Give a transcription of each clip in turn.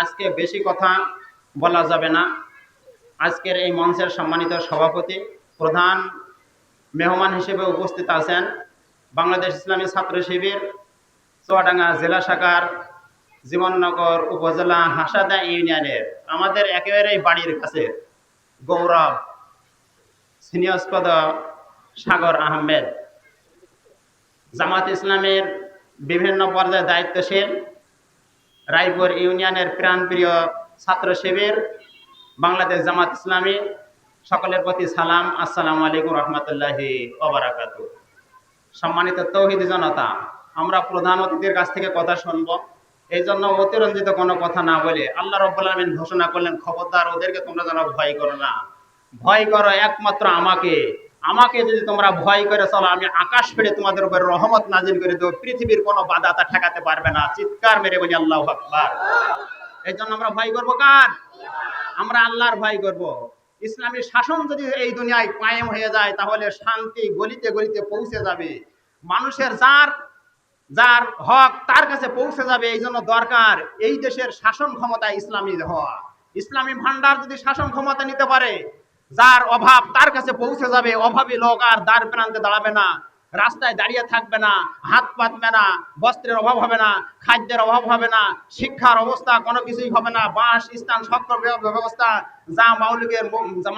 আজকে বেশি কথা বলা যাবে না। আজকের এই মঞ্চের সম্মানিত সভাপতি, প্রধান মেহমান হিসেবে উপস্থিত আছেন বাংলাদেশ ইসলামী ছাত্র শিবির, চুয়াডাঙ্গা জেলা শাখার জীবননগর উপজেলা হাসাদা ইউনিয়নের, আমাদের একেবারেই বাড়ির কাছে গৌরব সিনিয়স্পদ সাগর আহমেদ। জামাত ইসলামের বিভিন্ন পর্যায়ে দায়িত্বশীল। রায়পুর ইউনিয়নের প্রাণপ্রিয় ছাত্র শিবির বাংলাদেশ জামাত ইসলামী। সকলের প্রতি সালাম, আসসালামু আলাইকুম রহমতুল্লাহি ওবরাকাত। সম্মানিত তৌহিদ জনতা, আমরা প্রধান অতিথির কাছ থেকে কথা শুনব। এই জন্য অতিরঞ্জিত কোনো কথা না বলে আল্লাহ রব্বুল আলমিন ঘোষণা করলেন, খবরদার ওদেরকে তোমরা যেন ভয় করো না। ভয় করো একমাত্র আমাকে আমাকে যদি তোমরা ভয় করে চলো, আমি আকাশ ফেড়ে তোমাদের উপর রহমত নাজিল করে দেবো। পৃথিবীর কোনো বাধা তা ঠেকাতে পারবে না। চিৎকার মেরে বলি, আল্লাহ আকবার। এই জন্য আমরা ভয় করব কার? আমরা আল্লাহর ভয় করব। ইসলামী শাসন যদি এই দুনিয়ায় কায়েম হয়ে যায়, তাহলে শান্তি গলিতে গলিতে পৌঁছে যাবে। মানুষের যার যার হক তার কাছে পৌঁছে যাবে, এই জন্য দরকার এই দেশের শাসন ক্ষমতা ইসলামী হওয়া। ইসলামী ভান্ডার যদি শাসন ক্ষমতা নিতে পারে যার অভাব তার কাছে পৌঁছে যাবে, অভাবী লোক আর দ্বার প্রান্তে দাঁড়াবে না। রাস্তায় দাঁড়িয়ে থাকবে না, হাত পাতবে না, বস্ত্রের অভাব হবে না, খাদ্যের অভাব হবে না, শিক্ষার অবস্থা কোনো কিছুই হবে না, বাস, স্থান সকল ব্যবস্থা। যা মৌলিকের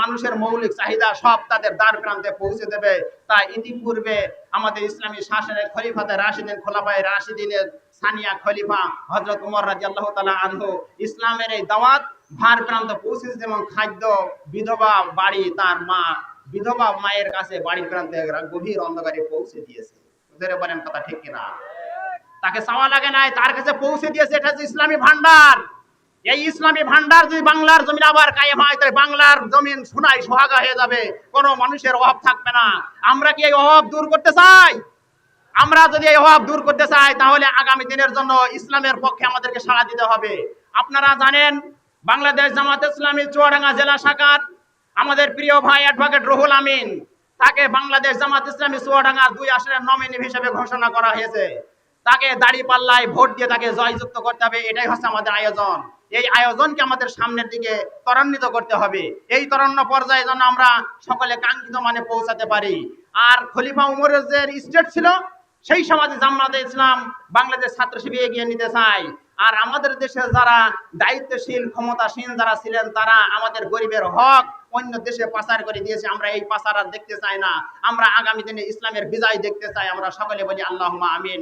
মানুষের মৌলিক চাহিদা, সব তাদের দ্বার প্রান্তে পৌঁছে দেবে। তা ইতিপূর্বে আমাদের ইসলামী শাসনের খলিফাতে রাশিদিন খোলাফায় রাশিদিনের সানিয়া খলিফা হজরত উমর রাজি আল্লাহ তালা আনহু, ইসলামের এই দাওয়াত ভার প্রান্ত পৌঁছেছে যেমন খাদ্য বিধবা বাড়ি তার মা, বিধবা মায়ের কাছে বাড়ির প্রান্তে গভীর অন্ধকারে পৌঁছে দিয়েছে। ওদের বলেন কথা ঠিক কিনা? তাকে চাওয়া লাগে নাই, তার কাছে পৌঁছে দিয়েছে, এটা হচ্ছে ইসলামী ভান্ডার এই ইসলামী ভান্ডার যদি বাংলার জমিন আবার কায়েম হয়, তাহলে বাংলার জমিন সোনায় সোহাগা হয়ে যাবে। কোনো মানুষের অভাব থাকবে না। আমরা কি এই অভাব দূর করতে চাই? আমরা যদি এই অভাব দূর করতে চাই, তাহলে আগামী দিনের জন্য ইসলামের পক্ষে আমাদেরকে সাড়া দিতে হবে। আপনারা জানেন বাংলাদেশ জামাত ইসলামী চুয়াডাঙ্গা জেলা শাখার আমাদের প্রিয় ভাই অ্যাডভোকেট রুহুল আমিন, তাকে বাংলাদেশ জামাত ইসলামী চুয়াডাঙ্গার দুই আসনের নমিনি হিসেবে ঘোষণা করা হয়েছে। তাকে দাড়ি পাল্লায় ভোট দিয়ে তাকে জয়যুক্ত করতে হবে, এটাই হচ্ছে আমাদের আয়োজন। এই আয়োজনকে আমাদের সামনের দিকে ত্বরান্বিত করতে হবে। এই তরণ্য পর্যায়ে যেন আমরা সকলে কাঙ্ক্ষিত মানে পৌঁছাতে পারি। আর খলিফা উমরের যে স্টেট ছিল, সেই সমাজে জামাতে ইসলাম বাংলাদেশ ছাত্র এগিয়ে নিতে চায়। আর আমাদের দেশে যারা দায়িত্বশীল, ক্ষমতাসীন যারা ছিলেন, তারা আমাদের গরিবের হক অন্য দেশে পাচার করে দিয়েছে। আমরা এই পাচার আর দেখতে চাই না। আমরা আগামী দিনে ইসলামের বিজয় দেখতে চাই। আমরা সকলে বলি আল্লাহ আমিন।